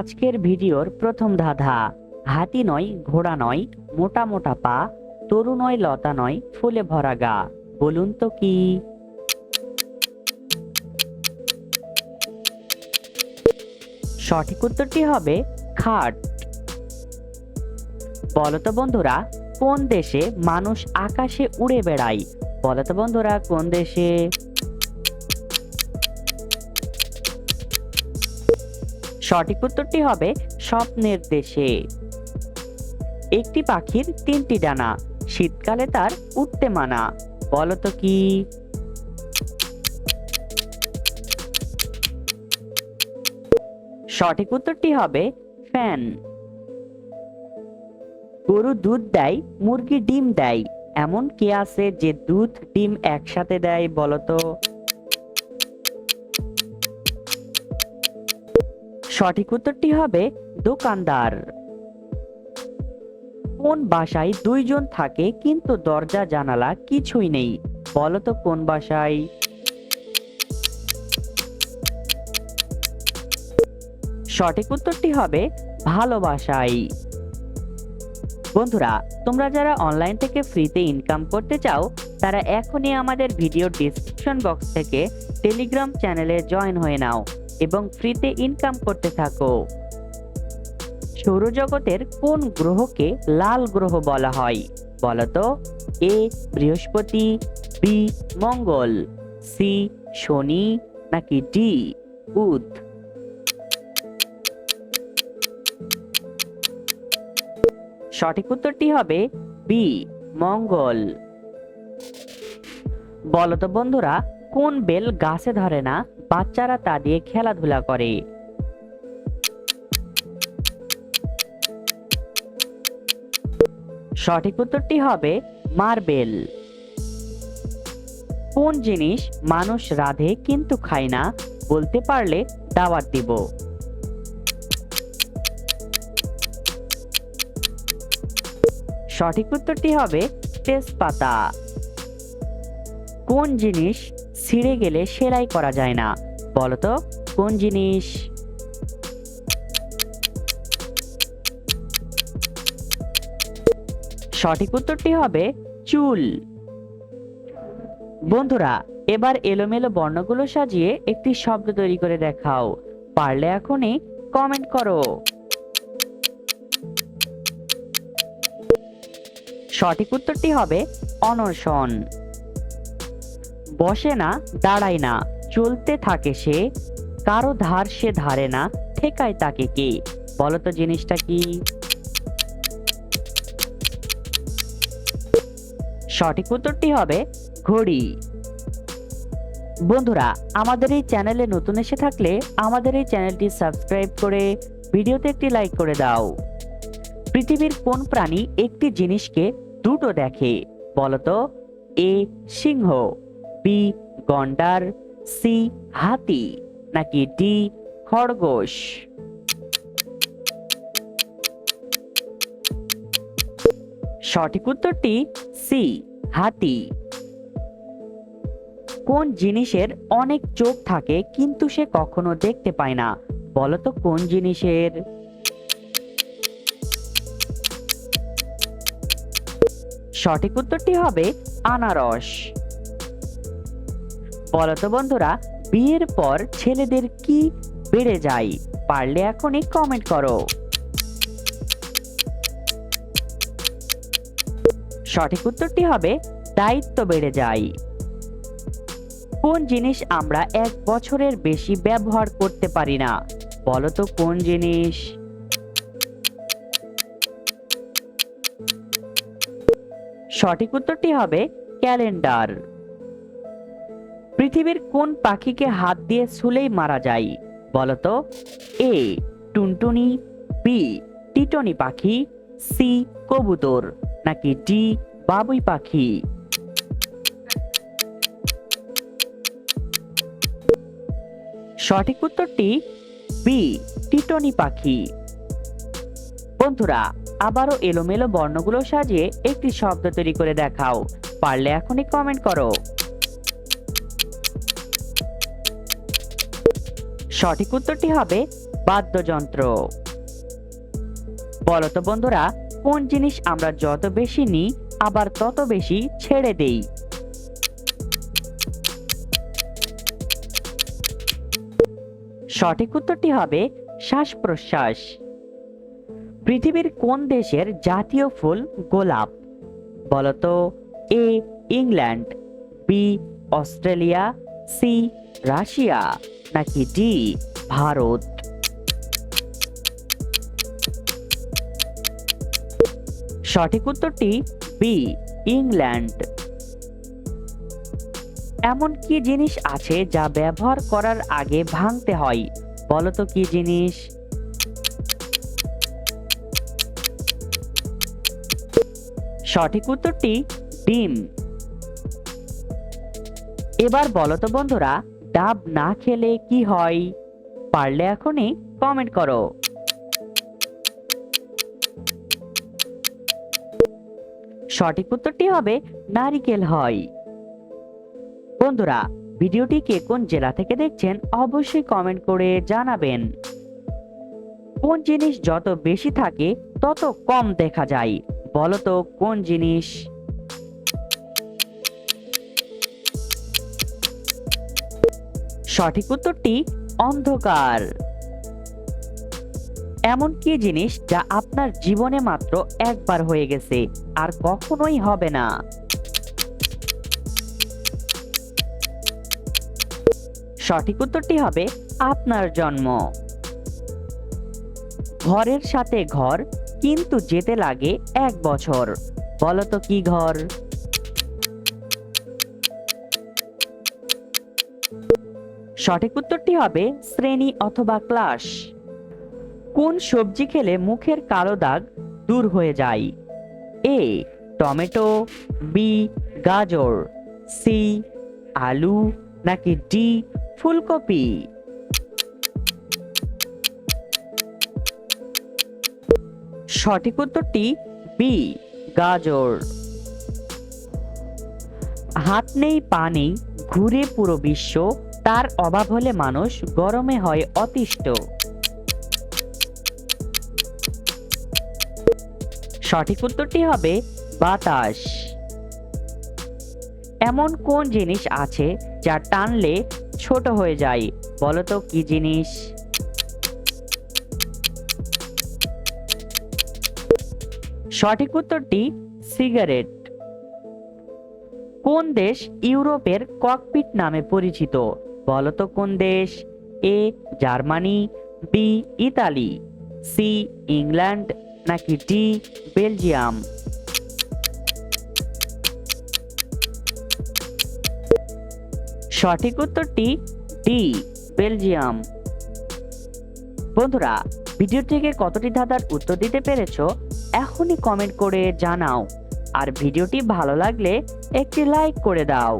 আজকের ভিডিওর প্রথম ধাঁধা। হাতি নয়, ঘোড়া নয়, মোটা মোটা পা, তরু নয়, লতা নয়, ফুলে ভরা গা। বলুন তো কি? সঠিক উত্তরটি হবে খাট। বলতো বন্ধুরা, কোন দেশে মানুষ আকাশে উড়ে বেড়ায়? বলতো বন্ধুরা, কোন দেশে? সঠিক উত্তরটি হবে স্বপ্নের দেশে। একটি পাখির তিনটি ডানা, শীতকালে তার উঠতে মানা, বলতো কি? সঠিক উত্তরটি হবে ফ্যান। গরু দুধ দেয়, মুরগি ডিম দেয়, এমন কে আছে যে দুধ, ডিম একসাথে দেয়, বলতো? সঠিক উত্তরটি হবে দোকানদার। কোন বাসায় দুইজন থাকে কিন্তু দরজা, জানালা কিছুই নেই? বলতো কোন বাসায়? সঠিক উত্তরটি হবে ভালোবাসাই বন্ধুরা, তোমরা যারা অনলাইন থেকে ফ্রিতে ইনকাম করতে চাও, তারা এখনই আমাদের ভিডিও ডিসক্রিপশন বক্স থেকে টেলিগ্রাম চ্যানেলে জয়েন হয়ে নাও। এবং ফ্রিতে ইনকাম করতে থাকো। সৌরজগতের কোন গ্রহকে লাল গ্রহ বলা হয়? বলতো, এ বৃহস্পতি, বি মঙ্গল, সি শনি, নাকি ডি বুধ? সঠিক উত্তরটি হবে বি, মঙ্গল। বলতো বন্ধুরা, কোন বেল গাছে ধরে না? বাচ্চারা তা দিয়ে খেলাধুলা করে। সঠিক উত্তরটি হবে মার্বেল। কোন জিনিস মানুষ রাধে কিন্তু খায় না, বলতে পারলে দাওয়াত দিব। সঠিক উত্তরটি হবে তেজপাতা। কোন জিনিস ছিঁড়ে গেলে সেলাই করা যায় না? বলতো, কোন জিনিস? সঠিক উত্তরটি হবে চুল। বন্ধুরা, এবার এলোমেলো বর্ণগুলো সাজিয়ে একটি শব্দ তৈরি করে দেখাও। পারলে এখনই কমেন্ট করো। সঠিক উত্তরটি হবে অনশন। বসে না, দাঁড়ায় না, চলতে থাকে সে, কারও ধার সে ধারে না, ঠেকায় তাকে কে? বলতো জিনিসটা কি? সঠিক উত্তরটি হবে ঘড়ি। বন্ধুরা, আমাদের এই চ্যানেলে নতুন এসে থাকলে আমাদের এই চ্যানেলটি সাবস্ক্রাইব করে ভিডিওতে একটি লাইক করে দাও। পৃথিবীর কোন প্রাণী একটি জিনিসকে দুটো দেখে? বলতো এ সিংহ। বি গন্ডার সি হাতি নাকি ডি খরগোশ? সঠিক উত্তরটি সি হাতি। কোন জিনিসের অনেক চোখ থাকে কিন্তু সে কখনো দেখতে পায় না? বলতো কোন জিনিসের? সঠিক উত্তরটি হবে আনারস। বলতো বন্ধুরা, বিয়ের পর ছেলেদের কি বেড়ে যায়? পারলে এখনই কমেন্ট করো। সঠিক উত্তরটি হবে, দায়িত্ব বেড়ে যায়। কোন জিনিস আমরা এক বছরের বেশি ব্যবহার করতে পারি না? বলতো কোন জিনিস? সঠিক উত্তরটি হবে, ক্যালেন্ডার। পৃথিবীর কোন পাখিকে হাত দিয়ে ছুলেই মারা যায়? বলতো, এ, টুনটুনি, বি, টিটনি পাখি, সি, কবুতর, নাকি ডি, বাবুই পাখি? সঠিক উত্তরটি, বি, টিটনি পাখি। বন্ধুরা, আবারও এলোমেলো বর্ণগুলো সাজিয়ে একটি শব্দ তৈরি করে দেখাও। পারলে এখনই কমেন্ট করো। সঠিক উত্তরটি হবে বাদ্যযন্ত্র। বলতো বন্ধুরা, কোন জিনিস আমরা যত বেশি নিই, আবার তত বেশি ছেড়ে দেই? সঠিক উত্তরটি হবে শ্বাস প্রশ্বাস পৃথিবীর কোন দেশের জাতীয় ফুল গোলাপ? বলতো A, England, B, Australia, C, Russia. নাকি ডি, ভারত? সঠিক উত্তরটি বি, ইংল্যান্ড। এমন কি জিনিস আছে যা ব্যবহার করার আগে ভাঙতে হয়? বলতো কি জিনিস? সঠিক উত্তরটি ডিম। এবার বলতো বন্ধুরা ডাব না খেলে কি হয়? পারলে এখনই কমেন্ট করো। সঠিক উত্তরটি হবে নারিকেল হয়। বন্ধুরা ভিডিওটি কে কোন জেলা থেকে দেখছেন অবশ্যই কমেন্ট করে জানাবেন। কোন জিনিস যত বেশি থাকে, তত কম দেখা যায়। বলতো কোন জিনিস? সঠিক উত্তরটি অন্ধকার। এমন কি জিনিস যা আপনার জীবনে মাত্র একবার হয়ে গেছে, আর কখনোই হবে না। সঠিক উত্তরটি হবে আপনার জন্ম। ঘরের সাথে ঘর, কিন্তু যেতে লাগে এক বছর। বলতো কি ঘর? সঠিক উত্তরটি হবে শ্রেণি অথবা ক্লাস। কোন সবজি খেলে মুখের কালো দাগ দূর হয়ে যায়? এ, টমেটো, বি, গাজর, সি, আলু, নাকি ডি, ফুলকপি? সঠিক উত্তরটি বি, গাজর। হাত নেই, পা নেই, ঘুরে পুরো বিশ্ব তার অভাব হলে মানুষ গরমে হয় অতিষ্ঠ। সঠিক উত্তরটি হবে বাতাস। এমন কোন জিনিস আছে যা টানলে ছোট হয়ে যায়? বলতো কি জিনিস? সঠিক উত্তরটি সিগারেট। কোন দেশ ইউরোপের ককপিট নামে পরিচিত? বলতো কোন দেশ? A, Germany, B, Italy, C, England, নাকি ডি, বেলজিয়াম? সঠিক উত্তরটি ডি, বেলজিয়াম। বন্ধুরা, ভিডিও থেকে কতটি ধাঁধার উত্তর দিতে পেরেছ এখনই কমেন্ট করে জানাও। আর ভিডিওটি ভালো লাগলে একটি লাইক করে দাও।